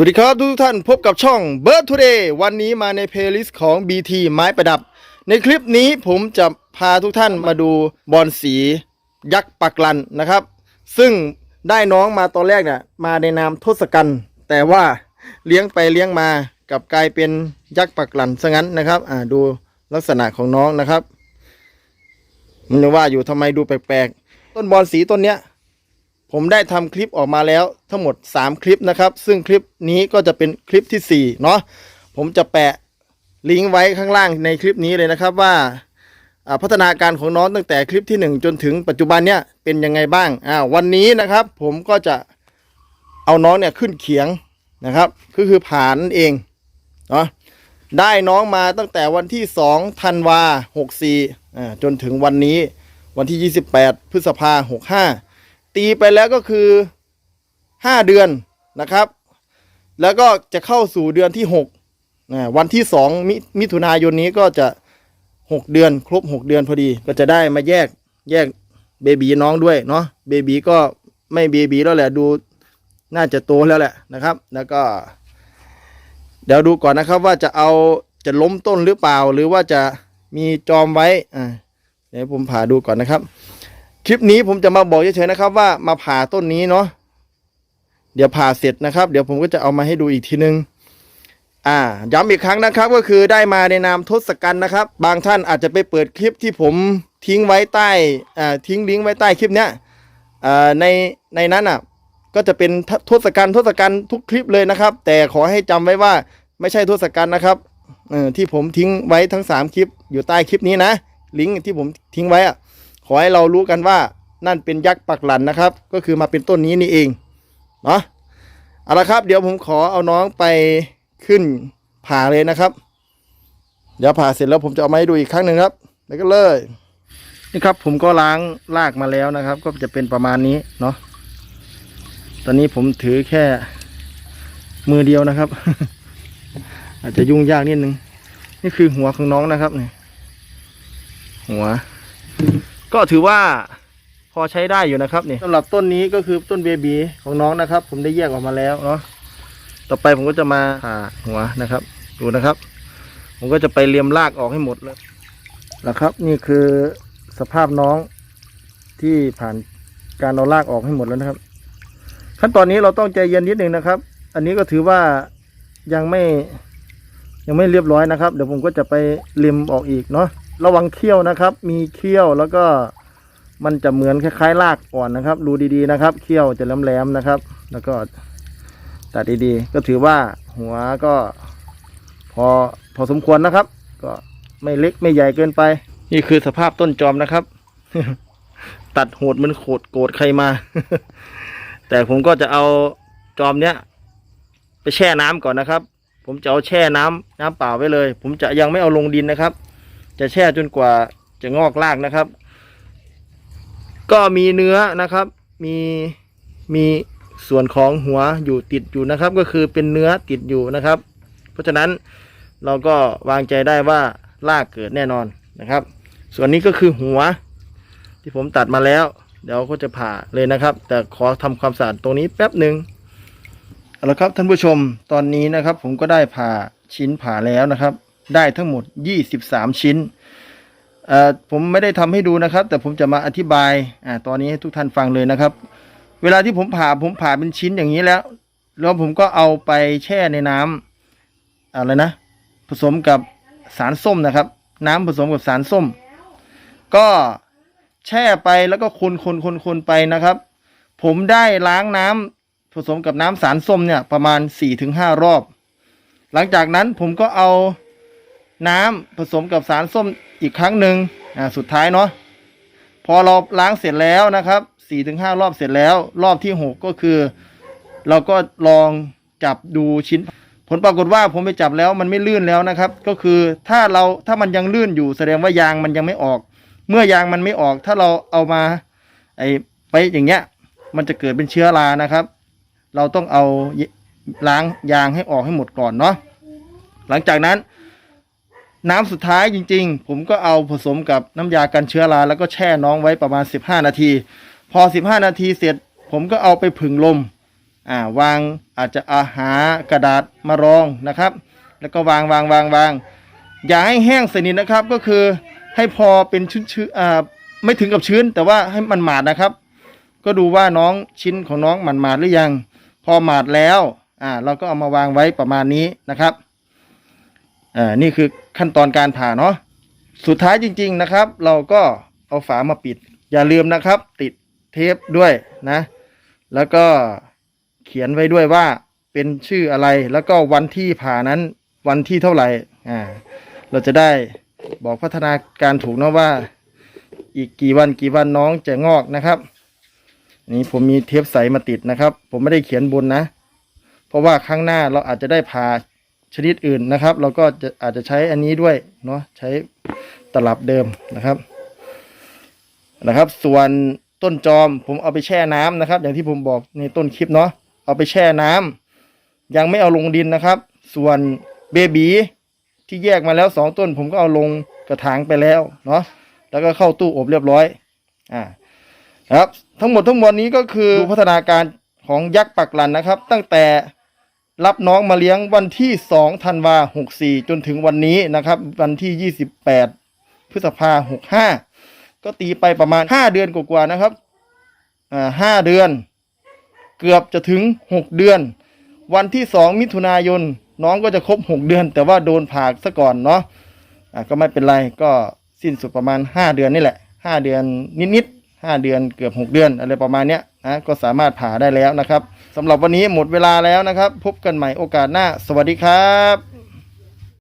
สวัสดีครับทุกท่านพบกับช่อง Bird Today วันนี้มาในเพลย์ลิสต์ของ BT ไม้ประดับ ในคลิปนี้ผมจะพาทุกท่านมาดูบอลสียักษ์ปักลันนะครับ ซึ่งได้น้องมาตอนแรกเนี่ยมาในนามทศกัณฐ์แต่ว่าเลี้ยงไปเลี้ยงมากับกลายเป็นยักษ์ปักลันซะงั้นนะครับอ่าดูลักษณะของน้องนะครับ มันว่าอยู่ทำไมดูแปลกๆต้นบอลสีต้นเนี้ย ผมได้ทำคลิปออกมาแล้วทั้งหมด 3 คลิปนะครับ ซึ่งคลิปนี้ก็จะเป็นคลิปที่ 4 เนาะผมจะแปะลิงก์ไว้ข้างล่างในคลิปนี้เลยนะครับว่าพัฒนาการของน้องตั้งแต่คลิปที่ 1 จนถึงปัจจุบันเนี่ยเป็นยังไงบ้างอ่าวันนี้นะครับ ผมก็จะเอาน้องเนี่ยขึ้นเขียงนะครับก็คือผ่านั่นเองเนาะได้น้องมาตั้งแต่วันที่2ธันวา64อ่าจนถึงวันนี้วันที่ 28 พฤษภา65 ตีไปแล้วก็คือห้าเดือนนะครับ แล้วก็จะเข้าสู่เดือนที่หกนะวันที่สองมิมิถุนายนนี้ก็จะหกเดือนครบหกเดือนพอดี ก็จะได้มาแยกแยกเบบีน้องด้วยเนาะเบบีก็ไม่เบบีแล้วแหละดูน่าจะโตแล้วแหละนะครับ แล้วก็ เดี๋ยวดูก่อนนะครับว่าจะเอาจะล้มต้นหรือเปล่า หรือว่าจะมีจอมไว้อ่าเดี๋ยวผมผ่าดูก่อนนะครับ คลิปนี้ผมจะมาบอกเฉยๆนะครับ ว่ามาผ่าต้นนี้เนาะเดี๋ยวผ่าเสร็จนะครับ เดี๋ยวผมก็จะเอามาให้ดูอีกทีนึง อ่า ย้ำอีกครั้งนะครับ ก็คือได้มาในนามทศกัณฐ์นะครับ บางท่านอาจจะไปเปิดคลิปที่ผมทิ้งไว้ใต้อ่าทิ้งลิงก์ไว้ใต้คลิปเนี้ยอ่าในในนั้นอะ ก็จะเป็นทศกัณฐ์ทศกัณฐ์ทุกคลิปเลยนะครับ แต่ขอให้จำไว้ว่าไม่ใช่ทศกัณฐ์นะครับเออที่ผมทิ้งไว้ทั้งสามคลิปอยู่ใต้คลิปนี้นะ ลิงก์ที่ผมทิ้งไว้อะ ขอให้เรารู้กันว่านั่นเป็นยักษ์ปักหลันนะครับ ก็คือมาเป็นต้นนี้นี่เองเนาะเอาละครับ เดี๋ยวผมขอเอาน้องไปขึ้นผ่าเลยนะครับ เดี๋ยวผ่าเสร็จแล้วผมจะเอามาให้ดูอีกครั้งหนึ่งครับแล้วก็เลยนี่ครับ ผมก็ล้างลากมาแล้วนะครับ ก็จะเป็นประมาณนี้เนาะตอนนี้ผมถือแค่มือเดียวนะครับ อาจจะยุ่งยากนิดนึง นี่คือหัวของน้องนะครับเนี่ยหัว ก็ถือว่าพอใช้ได้อยู่นะครับนี่สำหรับต้นนี้ก็คือต้นเบบีของน้องนะครับ ผมได้แยกออกมาแล้วเนาะต่อไปผมก็จะมาผ่าหัวนะครับ ดูนะครับ ผมก็จะไปเลียมรากออกให้หมดเลยนะครับ นี่คือสภาพน้องที่ผ่านการเอารากออกให้หมดแล้วนะครับ ขั้นตอนนี้เราต้องใจเย็นนิดหนึ่งนะครับ อันนี้ก็ถือว่ายังไม่ยังไม่เรียบร้อยนะครับ เดี๋ยวผมก็จะไปเลียมออกอีกเนาะ ระวังเขี้ยวนะครับ มีเขี้ยวแล้วก็มันจะเหมือนคล้ายๆรากอ่อนนะครับ ดูดีๆนะครับ เขี้ยวจะแหลมๆนะครับ แล้วก็ตัดดีๆ ก็ถือว่าหัวก็พอพอสมควรนะครับ ก็ไม่เล็กไม่ใหญ่เกินไป นี่คือสภาพต้นจอมนะครับ ตัดโหดเหมันโขดโกรธใครมา แต่ผมก็จะเอาจอมเนี้ยไปแช่น้ำก่อนนะครับ ผมจะเอาแช่น้ำน้ำเปล่าไว้เลย ผมจะยังไม่เอาลงดินนะครับ จะแช่จนกว่าจะงอกรากนะครับ ก็มีเนื้อนะครับ มีมีส่วนของหัวอยู่ติดอยู่นะครับ ก็คือเป็นเนื้อติดอยู่นะครับ เพราะฉะนั้นเราก็วางใจได้ว่ารากเกิดแน่นอนนะครับ ส่วนนี้ก็คือหัว ที่ผมตัดมาแล้ว เดี๋ยวก็จะผ่าเลยนะครับ แต่ขอทำความสะอาดตรงนี้แป๊บหนึ่งเอาละครับท่านผู้ชมตอนนี้นะครับ ผมก็ได้ผ่าชิ้นผ่าแล้วนะครับ ได้ทั้งหมด 23 ชิ้นเอ่อผมไม่ได้ทำให้ดูนะครับ แต่ผมจะมาอธิบายอ่าตอนนี้ให้ทุกท่านฟังเลยนะครับ เวลาที่ผมผ่าผมผ่าเป็นชิ้นอย่างนี้แล้ว แล้วผมก็เอาไปแช่ในน้ำอะไรนะ ผสมกับสารส้มนะครับ น้ำผสมกับสารส้ม ก็แช่ไปแล้วก็คนคนคนคนไปนะครับ ผมได้ล้างน้ำผสมกับน้ำสารส้มเนี่ยประมาณ4ี่ถึงห้ารอบ หลังจากนั้นผมก็เอา น้ำผสมกับสารส้มอีกครั้งหนึ่งอ่าสุดท้ายเนาะพอเราล้างเสร็จแล้วนะครับสี่ถึงห้ารอบเสร็จแล้ว รอบที่หกก็คือ เราก็ลองจับดูชิ้น ผลปรากฏว่าผมไปจับแล้วมันไม่ลื่นแล้วนะครับ ก็คือถ้าเราถ้ามันยังลื่นอยู่แสดงว่ายางมันยังไม่ออก เมื่อยางมันไม่ออก ถ้าเราเอามาไอไปอย่างเงี้ย มันจะเกิดเป็นเชื้อรานะครับ เราต้องเอาล้างยางให้ออกให้หมดก่อนเนาะหลังจากนั้น น้ำสุดท้ายจริง ๆ ผมก็เอาผสมกับน้ำยากันเชื้อราแล้วก็แช่น้องไว้ประมาณ 15 นาที พอ 15 นาทีเสร็จ ผมก็เอาไปผึ่งลมอ่าวางอาจจะอาหากระดาษมารองนะครับ แล้วก็วางวางวางวางอย่าให้แห้งสนิทนะครับก็คือให้พอเป็นชื้นชื้นอ่าไม่ถึงกับชื้น แต่ว่าให้มันหมาดนะครับ ก็ดูว่าน้องชิ้นของน้องหมันหมาดหรือยัง พอหมาดแล้วอ่าเราก็เอามาวางไว้ประมาณนี้นะครับ อ่านี่คือขั้นตอนการผ่าเนาะสุดท้ายจริง ๆนะครับ เราก็เอาฝามาปิด อย่าลืมนะครับ ติดเทปด้วยนะ แล้วก็เขียนไว้ด้วยว่าเป็นชื่ออะไรแล้วก็วันที่ผ่านั้นวันที่เท่าไหร่อ่าเราจะได้บอกพัฒนาการถูกเนาะว่า อีกกี่วันกี่วันน้องจะงอกนะครับนนี้ผมมีเทปใสมาติดนะครับ ผมไม่ได้เขียนบนนะ เพราะว่าข้างหน้าเราอาจจะได้ผ่า ชนิดอื่นนะครับ เราก็จะอาจจะใช้อันนี้ด้วยเนาะใช้ตลับเดิมนะครับนะครับ ส่วนต้นจอมผมเอาไปแช่น้ำนะครับ อย่างที่ผมบอกในต้นคลิปเนาะเอาไปแช่น้ำยังไม่เอาลงดินนะครับ ส่วนเบบีที่แยกมาแล้วสองต้น ผมก็เอาลงกระถางไปแล้วเนาะแล้วก็เข้าตู้อบเรียบร้อยอ่านะครับ ทั้งหมดทั้งมวลนี้ก็คือพัฒนาการของยักษ์ปักหลันนะครับ ตั้งแต่ รับน้องมาเลี้ยงวันที่2ธันวา64 จนถึงวันนี้นะครับ วันที่ 28 พฤษภา65 ก็ตีไปประมาณ 5 เดือนกว่าๆนะครับอ่าห้าเดือน เกือบจะถึง 6 เดือน วันที่ 2 มิถุนายน น้องก็จะครบ 6 เดือน แต่ว่าโดนผ่าซะก่อนเนาะอ่าก็ไม่เป็นไรก็สิ้นสุดประมาณ 5 เดือนนี่แหละ 5 เดือนนิดๆ 5 เดือนเกือบ 6 เดือนอะไรประมาณเนี้ยนะก็สามารถผ่าได้แล้วนะครับสำหรับวันนี้หมดเวลาแล้วนะครับ พบกันใหม่โอกาสหน้า สวัสดีครับ